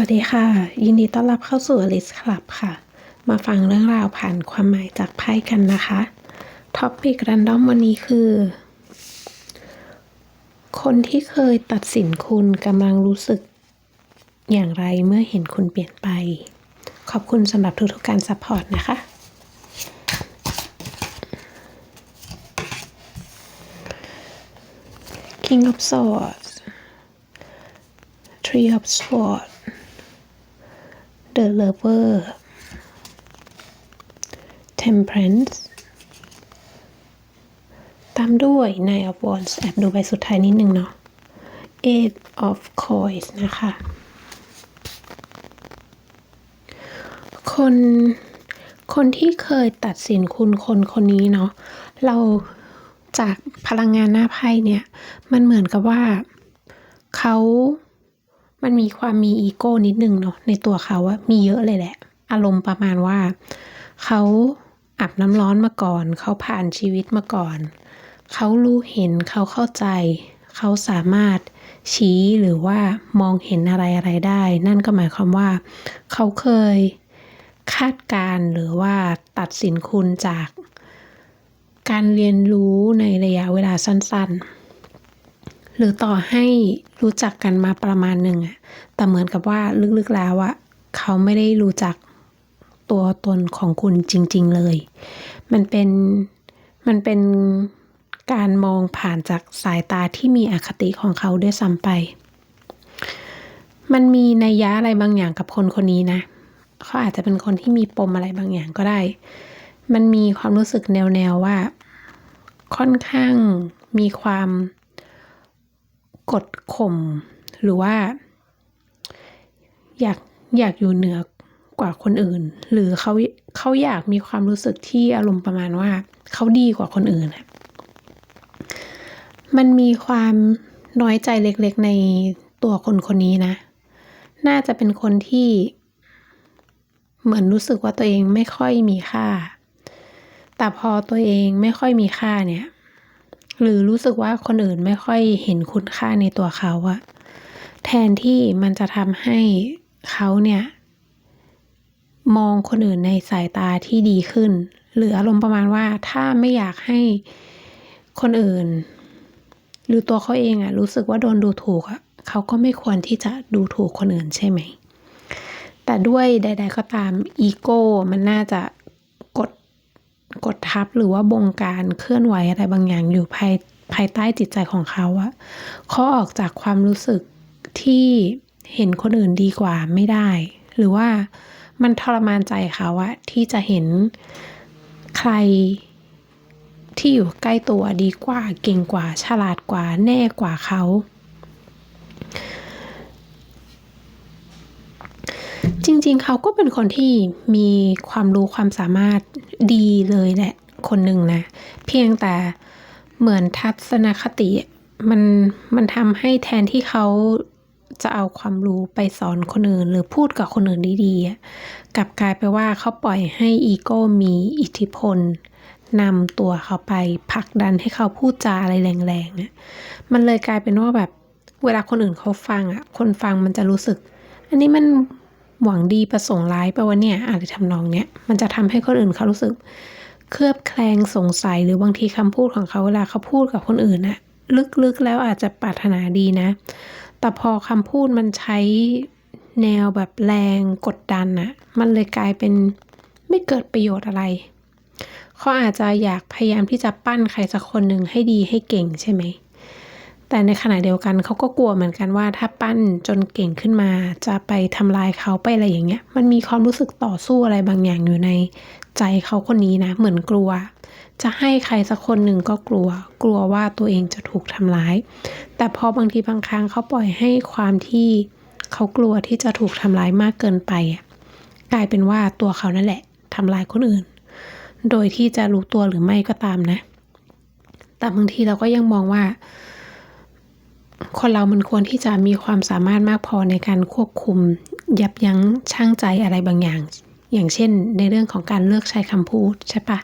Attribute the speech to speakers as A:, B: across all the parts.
A: วัสดีค่ะ ยินดีต้อนรับเข้าสู่ Alice Club ค่ะ มาฟังเรื่องราวผ่านความหมายจากไพ่กันนะคะท็อปปิกรันดอมวันนี้คือ คนที่เคยตัดสินคุณกำลังรู้สึกอย่างไรเมื่อเห็นคุณเปลี่ยนไป ขอบคุณสำหรับทุกๆการซัพพอร์ตนะคะ King of Swords Three of Swords The Lover Temperance ตามด้วย Nine of Wands แอบดูใบสุดท้ายนิดนึงเนาะ Eight of Coins นะคะ คน คนที่เคยตัดสินคุณคนคนนี้เนาะ เราจากพลังงานหน้าไพ่เนี่ย มันเหมือนกับว่าเขา มันมีความมีอีโก้นิดนึงเนาะในตัวเขาอะมีเยอะเลยแหละ อารมณ์ประมาณว่า เขาอาบน้ำร้อนมาก่อน เขาผ่านชีวิตมาก่อน เขารู้เห็นเขาเข้าใจ เขาสามารถชี้หรือว่ามองเห็นอะไรอะไรได้ นั่นก็หมายความว่า เขาเคยคาดการณ์หรือว่าตัดสินคุณจาก การเรียนรู้ในระยะเวลาสั้น ๆ หรือต่อให้รู้จักกันมาประมาณหนึ่งอะแต่เหมือนกับว่าลึกๆแล้วอะเขาไม่ได้รู้จักตัวตนของคุณจริง ๆเลย มันเป็นมันเป็นการมองผ่านจากสายตาที่มีอคติของเขาด้วยซ้ำไป มันมีนัยยะอะไรบางอย่างกับคนคนนี้นะ เขาอาจจะเป็นคนที่มีปมอะไรบางอย่างก็ได้ มันมีความรู้สึกแนวๆว่า ค่อนข้างมีความ กดข่มหรือว่า อยากอยากอยู่เหนือกว่าคนอื่น หรือเขาเขาอยากมีความรู้สึกที่อารมณ์ประมาณว่าเขาดีกว่าคนอื่นอะมันมีความน้อยใจเล็กๆในตัวคนคนนี้นะ น่าจะเป็นคนที่ เหมือนรู้สึกว่าตัวเองไม่ค่อยมีค่า แต่พอตัวเองไม่ค่อยมีค่าเนี่ย หรือรู้สึกว่าคนอื่นไม่ค่อยเห็นคุณค่าในตัวเขาอะแทนที่มันจะทำให้เขาเนี่ย มองคนอื่นในสายตาที่ดีขึ้น หรืออารมณ์ประมาณว่าถ้าไม่อยากให้คนอื่น หรือตัวเขาเองอะรู้สึกว่าโดนดูถูกอะเขาก็ไม่ควรที่จะดูถูกคนอื่นใช่ไหม แต่ด้วยใด ๆ ก็ตามอีโก้มันน่าจะ กดทับหรือว่าบงการเคลื่อนไหวอะไรบางอย่างอยู่ภายภายใต้จิตใจของเขาอะเขาออกจากความรู้สึกที่เห็นคนอื่นดีกว่าไม่ได้ หรือว่ามันทรมานใจเขาอะที่จะเห็นใครที่อยู่ใกล้ตัวดีกว่าเก่งกว่า ฉลาดกว่าแน่กว่าเขา จ ริง ๆ เขาก็เป็นคนที่มีความรู้ความสามารถดีเลยแหละ คนหนึ่งนะ เพียงแต่เหมือนทัศนคติมันมันทำให้แทนที่เขาจะเอาความรู้ไปสอนคนอื่น หรือพูดกับคนอื่นดีๆกลับกลายไปว่าเขาปล่อยให้อีโก้มีอิทธิพลนำตัวเขาไปผลักดันให้เขาพูดจาอะไรแรงๆเนี่ยมันเลยกลายเป็นว่าแบบเวลาคนอื่นเขาฟังอะ คนฟังมันจะรู้สึก อันนี้มัน หวังดีประสงค์ร้ายไปว่าเนี่ยอะไรทำนองเนี้ยมันจะทำให้คนอื่นเขารู้สึก เคลือบแคลงสงสัยหรือบางทีคำพูดของเขาเวลาเขาพูดกับคนอื่นน่ะลึกๆแล้วอาจจะปรารถนาดีนะ แต่พอคำพูดมันใช้แนวแบบแรงกดดันน่ะมันเลยกลายเป็นไม่เกิดประโยชน์อะไรเขาอาจจะอยากพยายามที่จะปั้นใครสักคนหนึ่งให้ดีให้เก่งใช่ไหม แต่ในขณะเดียวกันเขาก็กลัวเหมือนกันว่า ถ้าปั้นจนเก่งขึ้นมา จะไปทำลายเขาไปอะไรอย่างเงี้ย มันมีความรู้สึกต่อสู้อะไรบางอย่างอยู่ในใจเขาคนนี้นะ เหมือนกลัว จะให้ใครสักคนหนึ่งก็กลัว กลัวว่าตัวเองจะถูกทำร้าย แต่พอบางทีบางครั้งเขาปล่อยให้ความที่เขากลัวที่จะถูกทำร้ายมากเกินไปกลายเป็นว่าตัวเขานั่นแหละทำร้ายคนอื่น โดยที่จะรู้ตัวหรือไม่ก็ตามนะ แต่บางทีเราก็ยังมองว่า คนเรามันควรที่จะมีความสามารถมากพอในการควบคุม ยับยั้งชั่งใจอะไรบางอย่าง อย่างเช่น ในเรื่องของการเลือกใช้คำพูดใช่ปะ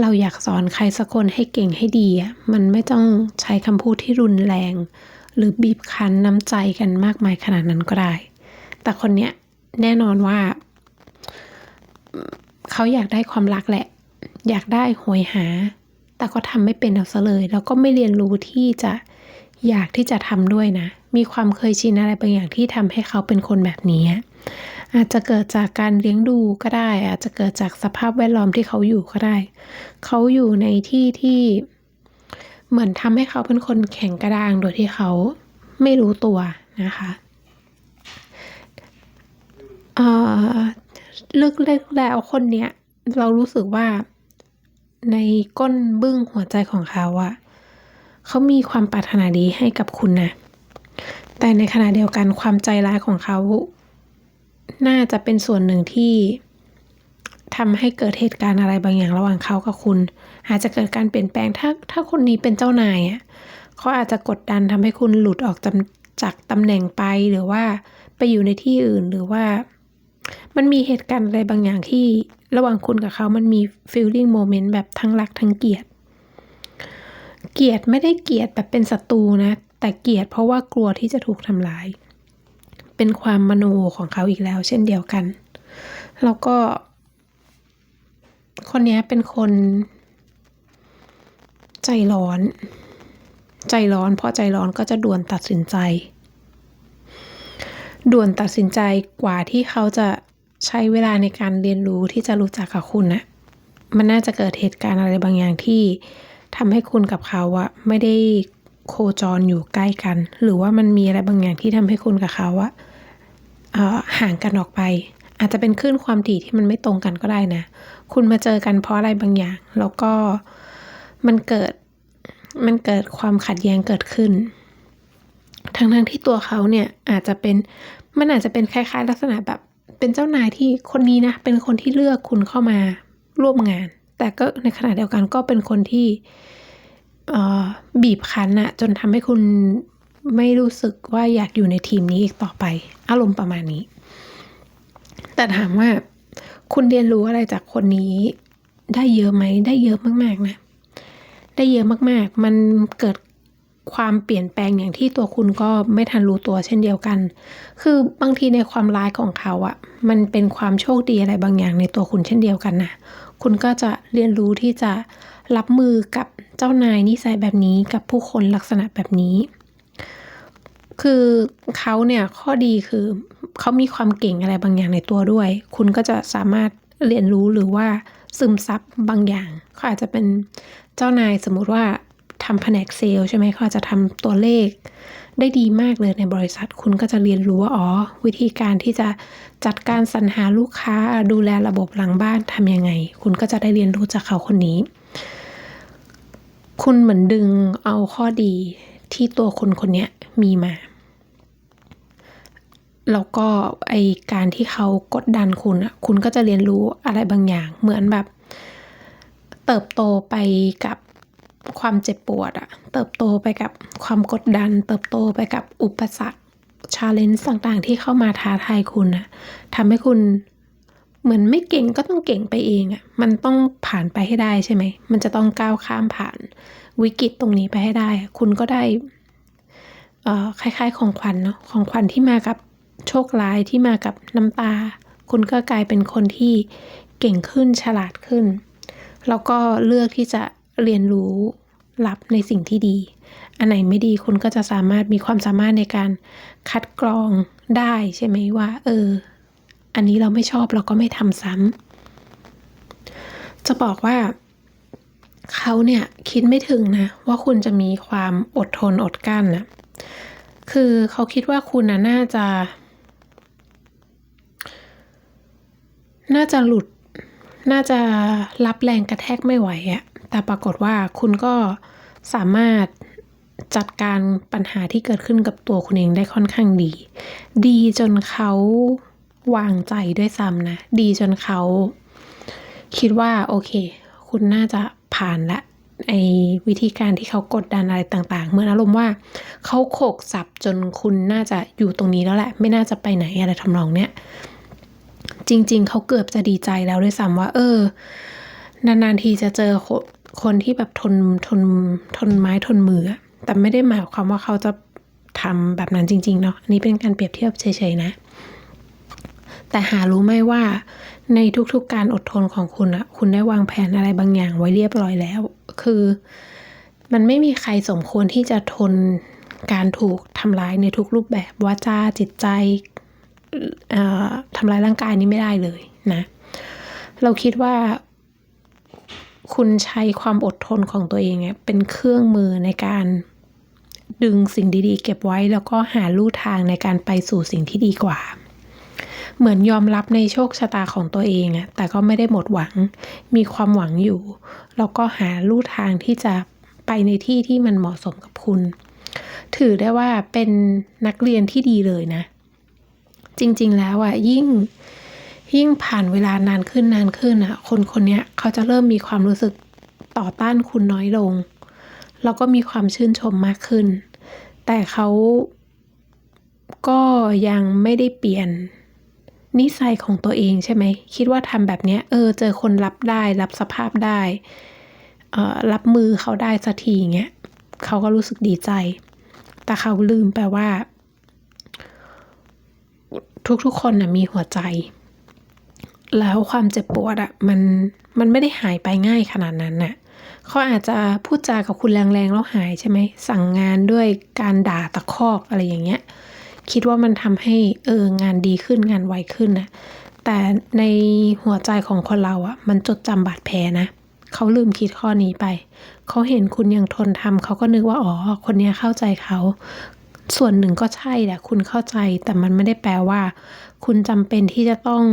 A: เราอยากสอนใครสักคนให้เก่งให้ดีอะมันไม่ต้องใช้คำพูดที่รุนแรง หรือบีบคั้นน้ำใจกันมากมายขนาดนั้นก็ได้ แต่คนเนี้ยแน่นอนว่า เขาอยากได้ความรักแหละ อยากได้หวยหา แต่ก็ทำไม่เป็นเอาซะเลย แล้วก็ไม่เรียนรู้ที่จะ อยากที่จะทำด้วยนะ มีความเคยชินอะไรบางอย่างที่ทำให้เขาเป็นคนแบบนี้ อาจจะเกิดจากการเลี้ยงดูก็ได้ อาจจะเกิดจากสภาพแวดล้อมที่เขาอยู่ก็ได้ เขาอยู่ในที่ที่เหมือนทำให้เขาเป็นคนแข็งกระด้างโดยที่เขาไม่รู้ตัวนะคะเอ่อลึกๆแล้วคนเนี้ยเรารู้สึกว่าในก้นบึ้งหัวใจของเขาอะ เขามีความปรารถนาดีให้กับคุณนะ แต่ในขณะเดียวกันความใจร้ายของเขา น่าจะเป็นส่วนหนึ่งที่ทำให้เกิดเหตุการณ์อะไรบางอย่างระหว่างเขากับคุณ อาจจะเกิดการเปลี่ยนแปลงถ้าถ้าคนนี้เป็นเจ้านายอะเขาอาจจะกดดันทำให้คุณหลุดออกจากตำแหน่งไปหรือว่าไปอยู่ในที่อื่นหรือว่า มันมีเหตุการณ์อะไรบางอย่างที่ระหว่างคุณกับเขามันมี feeling moment แบบทั้งรักทั้งเกลียด เกลียดไม่ได้เกลียดแบบเป็นศัตรูนะ แต่เกลียดเพราะว่ากลัวที่จะถูกทำร้าย เป็นความมโนของเขาอีกแล้ว เช่นเดียวกัน แล้วก็ คนนี้เป็นคน ใจร้อน ใจร้อน เพอใจร้อนก็จะด่วนตัดสินใจ ด่วนตัดสินใจกว่าที่เขาจะใช้เวลาในการเรียนรู้ที่จะรู้จักกับคุณนะมันน่าจะเกิดเหตุการณ์อะไรบางอย่างที่ ทำให้คุณกับเขาอะไม่ได้โคจรอยู่ใกล้กัน หรือว่ามันมีอะไรบางอย่างที่ทำให้คุณกับเขาอะห่างกันออกไป อาจจะเป็นคลื่นความถี่ที่มันไม่ตรงกันก็ได้นะ คุณมาเจอกันเพราะอะไรบางอย่าง แล้วก็มันเกิดมันเกิดความขัดแย้งเกิดขึ้น ทั้งทั้งที่ตัวเขาเนี่ยอาจจะเป็นมันอาจจะเป็นคล้าย ๆ ลักษณะแบบเป็นเจ้านายที่คนนี้นะเป็นคนที่เลือกคุณเข้ามาร่วมงาน แต่ก็ในขณะเดียวกันก็เป็นคนที่บีบคั้นอะจนทำให้คุณไม่รู้สึกว่าอยากอยู่ในทีมนี้อีกต่อไป อารมณ์ประมาณนี้ แต่ถามว่าคุณเรียนรู้อะไรจากคนนี้ได้เยอะไหมได้เยอะมาก ๆ นะ ได้เยอะมากๆ มันเกิดความเปลี่ยนแปลงอย่างที่ตัวคุณก็ไม่ทันรู้ตัวเช่นเดียวกัน คือบางทีในความร้ายของเขาอะมันเป็นความโชคดีอะไรบางอย่างในตัวคุณเช่นเดียวกันนะ คุณก็จะเรียนรู้ที่จะรับมือกับเจ้านายนิสัยแบบนี้กับผู้คนลักษณะแบบนี้ คือเขาเนี่ยข้อดีคือเขามีความเก่งอะไรบางอย่างในตัวด้วย คุณก็จะสามารถเรียนรู้หรือว่าซึมซับบางอย่างเขาอาจจะเป็นเจ้านายสมมุติว่าทำแผนกเซลใช่ไหมเขาจะทำตัวเลข ได้ดีมากเลยในบริษัท คุณก็จะเรียนรู้ว่าอ๋อวิธีการที่จะจัดการสรรหาลูกค้าดูแลระบบหลังบ้านทำยังไง คุณก็จะได้เรียนรู้จากเขาคนนี้ คุณเหมือนดึงเอาข้อดีที่ตัวคนคนนี้มีมาแล้วก็ไอการที่เขากดดันคุณอะคุณก็จะเรียนรู้อะไรบางอย่าง เหมือนแบบ เติบโตไปกับ ความเจ็บปวดอะเติบโตไปกับความกดดัน เติบโตไปกับอุปสรรคชาเลนจ์ต่างๆ ที่เข้ามาท้าทายคุณอะทำให้คุณเหมือนไม่เก่งก็ต้องเก่งไปเองอะมันต้องผ่านไปให้ได้ใช่ไหม มันจะต้องก้าวข้ามผ่านวิกฤตตรงนี้ไปให้ได้ คุณก็ได้คล้ายๆ ของขวัญเนาะของขวัญที่มากับโชคร้ายที่มากับน้ำตา คุณก็กลายเป็นคนที่เก่งขึ้นฉลาดขึ้น แล้วก็เลือกที่จะ เรียนรู้รับในสิ่งที่ดี อันไหนไม่ดีคุณก็จะสามารถมีความสามารถในการคัดกรองได้ใช่ไหมว่า เออ อันนี้เราไม่ชอบเราก็ไม่ทำซ้ำจะบอกว่าเขาเนี่ยคิดไม่ถึงนะว่าคุณจะมีความอดทนอดกั้นนะคือเขาคิดว่าคุณนะน่าจะ น่าจะหลุด น่าจะรับแรงกระแทกไม่ไหวอะ แต่ปรากฏว่าคุณก็สามารถจัดการปัญหาที่เกิดขึ้นกับตัวคุณเองได้ค่อนข้างดี ดีจนเขาวางใจด้วยซ้ำนะ ดีจนเขาคิดว่าโอเค คุณน่าจะผ่านละไอวิธีการที่เขากดดันอะไรต่าง ๆ เมื่อนอารมณ์ว่าเขาโขกสับจนคุณน่าจะอยู่ตรงนี้แล้วแหละ ไม่น่าจะไปไหนอะไรทำนองเนี้ยจริง ๆ เขาเกือบจะดีใจแล้วด้วยซ้ำว่า เออ นานๆทีจะเจอ คนที่แบบทนทนทนไม้ทนมือ แต่ไม่ได้หมายความว่าเขาจะทำแบบนั้นจริงๆเนาะอันนี้เป็นการเปรียบเทียบเฉยๆนะ แต่หารู้ไหมว่า ในทุกๆการอดทนของคุณอะคุณได้วางแผนอะไรบางอย่างไว้เรียบร้อยแล้ว คือ มันไม่มีใครสมควรที่จะทนการถูกทำร้ายในทุกรูปแบบว่าจ้าจิตใจทำร้ายร่างกายนี้ไม่ได้เลยนะ เราคิดว่า คุณใช้ความอดทนของตัวเองเป็นเครื่องมือในการดึงสิ่งดีๆ เก็บไว้แล้วก็หาลู่ทางในการไปสู่สิ่งที่ดีกว่า เหมือนยอมรับในโชคชะตาของตัวเองอะแต่ก็ไม่ได้หมดหวัง มีความหวังอยู่ แล้วก็หาลู่ทางที่จะไปในที่ที่มันเหมาะสมกับคุณ ถือได้ว่าเป็นนักเรียนที่ดีเลยนะ จริงๆแล้วอะยิ่ง ยิ่งผ่านเวลานานขึ้นนานขึ้นอะคนคนนี้เขาจะเริ่มมีความรู้สึกต่อต้านคุณน้อยลง แล้วก็มีความชื่นชมมากขึ้น แต่เขาก็ยังไม่ได้เปลี่ยนนิสัยของตัวเองใช่ไหม คิดว่าทำแบบนี้เออเจอคนรับได้ รับสภาพได้รับมือเขาได้สักทีอย่างเงี้ยเขาก็รู้สึกดีใจ แต่เขาลืมไปว่า ทุกๆคนนะมีหัวใจ แล้วความเจ็บปวดอะมันมันไม่ได้หายไปง่ายขนาดนั้นน่ะเขาอาจจะพูดจากับคุณแรงๆแล้วหายใช่ไหมสั่งงานด้วยการด่าตะคอกอะไรอย่างเงี้ย คิดว่ามันทำให้เอองานดีขึ้นงานไวขึ้นนะแต่ในหัวใจของคนเราอะมันจดจำบาดแผลนะเขาลืมคิดข้อนี้ไป เขาเห็นคุณยังทนทำเขาก็นึกว่าอ๋อคนนี้เข้าใจเขา ส่วนหนึ่งก็ใช่แหละคุณเข้าใจแต่มันไม่ได้แปลว่า คุณจำเป็นที่จะต้อง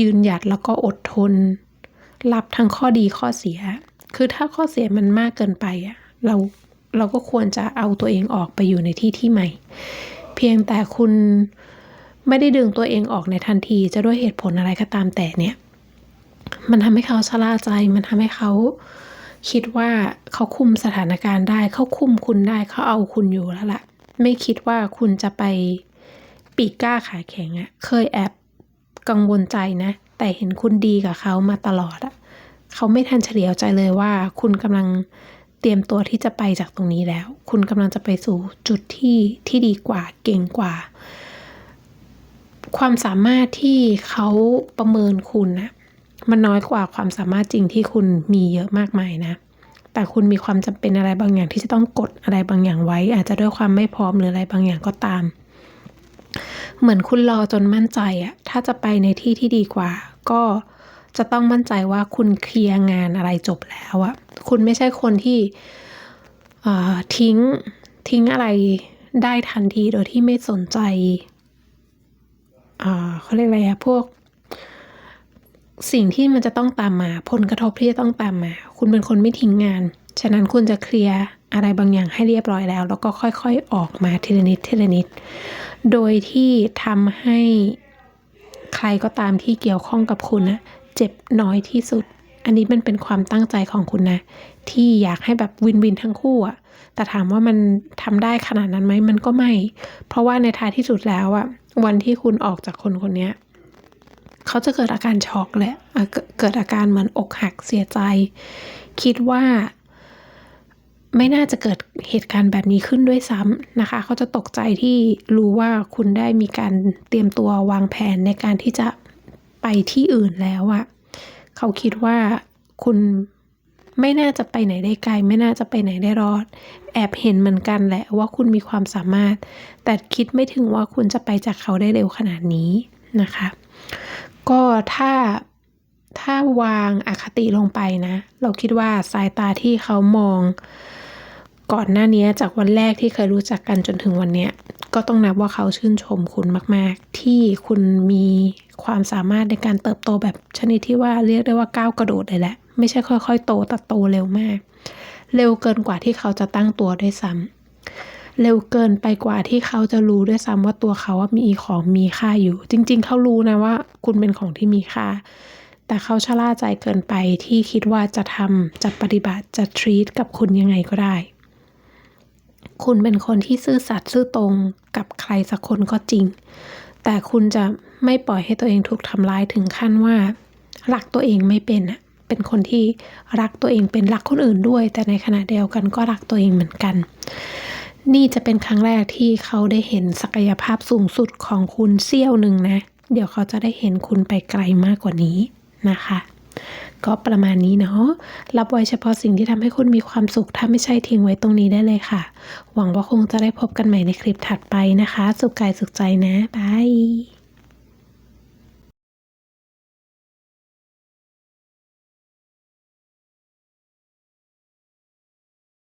A: ยืนหยัดแล้วก็อดทน รับทั้งข้อดีข้อเสีย คือถ้าข้อเสียมันมากเกินไปอะเราเราก็ควรจะเอาตัวเองออกไปอยู่ในที่ที่ใหม่ เพียงแต่คุณไม่ได้ดึงตัวเองออกในทันที จะด้วยเหตุผลอะไรก็ตามแต่เนี่ย มันทำให้เขาชะล่าใจ มันทำให้เขาคิดว่าเขาคุมสถานการณ์ได้ เขาคุมคุณได้เขาเอาคุณอยู่แล้วละ่ะ ไม่คิดว่าคุณจะไปปีกกล้าขาแข็งอะเคยแอบ กังวลใจนะ แต่เห็นคุณดีกับเขามาตลอดอะเขาไม่ทันเฉลียวใจเลยว่า คุณกำลังเตรียมตัวที่จะไปจากตรงนี้แล้ว คุณกำลังจะไปสู่จุดที่ที่ดีกว่าเก่งกว่า ความสามารถที่เขาประเมินคุณนะมันน้อยกว่าความสามารถจริงที่คุณมีเยอะมากมายนะ แต่คุณมีความจำเป็นอะไรบางอย่างที่จะต้องกดอะไรบางอย่างไว้ อาจจะด้วยความไม่พร้อมหรืออะไรบางอย่างก็ตาม เหมือนคุณรอจนมั่นใจอะถ้าจะไปในที่ที่ดีกว่า ก็จะต้องมั่นใจว่าคุณเคลียร์งานอะไรจบแล้วอะคุณไม่ใช่คนที่ทิ้งทิ้งอะไรได้ทันทีโดยที่ไม่สนใจเขาเรียกอะไรอะพวก สิ่งที่มันจะต้องตามมา ผลกระทบที่จะต้องตามมา คุณเป็นคนไม่ทิ้งงาน ฉะนั้นคุณจะเคลียร์ อะไรบางอย่างให้เรียบร้อยแล้ว แล้วก็ค่อยๆออกมาทีละนิดทีละนิด โดยที่ทำให้ใครก็ตามที่เกี่ยวข้องกับคุณนะเจ็บน้อยที่สุด อันนี้มันเป็นความตั้งใจของคุณนะ ที่อยากให้แบบวินวินทั้งคู่อะแต่ถามว่ามันทำได้ขนาดนั้นไหมมันก็ไม่ เพราะว่าในท้ายที่สุดแล้วอะวันที่คุณออกจากคนคนนี้เขาจะเกิดอาการช็อกแหละเกิดอาการเหมือนอกหักเสียใจ คิดว่า ไม่น่าจะเกิดเหตุการณ์แบบนี้ขึ้นด้วยซ้ำนะคะ เขาจะตกใจที่รู้ว่าคุณได้มีการเตรียมตัววางแผนในการที่จะไปที่อื่นแล้วอะเขาคิดว่าคุณไม่น่าจะไปไหนได้ไกล ไม่น่าจะไปไหนได้รอด แอบเห็นเหมือนกันแหละว่าคุณมีความสามารถ แต่คิดไม่ถึงว่าคุณจะไปจากเขาได้เร็วขนาดนี้นะคะ ก็ถ้าถ้าวางอคติลงไปนะ เราคิดว่าสายตาที่เขามอง ก่อนหน้านี้จากวันแรกที่เคยรู้จักกันจนถึงวันนี้ก็ต้องนับว่าเขาชื่นชมคุณมาก ๆ ที่คุณมีความสามารถในการเติบโตแบบชนิดที่ว่าเรียกได้ว่าก้าวกระโดดเลยแหละ ไม่ใช่ค่อย ๆ โตแต่โตเร็วมาก เร็วเกินกว่าที่เขาจะตั้งตัวด้วยซ้ำเร็วเกินไปกว่าที่เขาจะรู้ด้วยซ้ำว่าตัวเขาว่ามีของมีค่าอยู่ จริง ๆ เขารู้นะว่า คุณเป็นของที่มีค่า แต่เขาชะล่าใจเกินไปที่คิดว่าจะทำจะปฏิบัติจะทรีตกับคุณยังไงก็ได้ คุณเป็นคนที่ซื่อสัตย์ซื่อตรงกับใครสักคนก็จริง แต่คุณจะไม่ปล่อยให้ตัวเองถูกทำร้ายถึงขั้นว่า รักตัวเองไม่เป็นอะเป็นคนที่รักตัวเองเป็นรักคนอื่นด้วย แต่ในขณะเดียวกันก็รักตัวเองเหมือนกัน นี่จะเป็นครั้งแรกที่เขาได้เห็นศักยภาพสูงสุดของคุณเซี่ยวหนึ่งนะ เดี๋ยวเขาจะได้เห็นคุณไปไกลมากกว่านี้นะคะ ก็ประมาณนี้เนาะ รับไว้เฉพาะสิ่งที่ทำให้คุณมีความสุข ถ้าไม่ใช่ทิ้งไว้ตรงนี้ได้เลยค่ะ หวังว่าคงจะได้พบกันใหม่ในคลิปถัดไปนะคะ สุขกายสุขใจนะบาย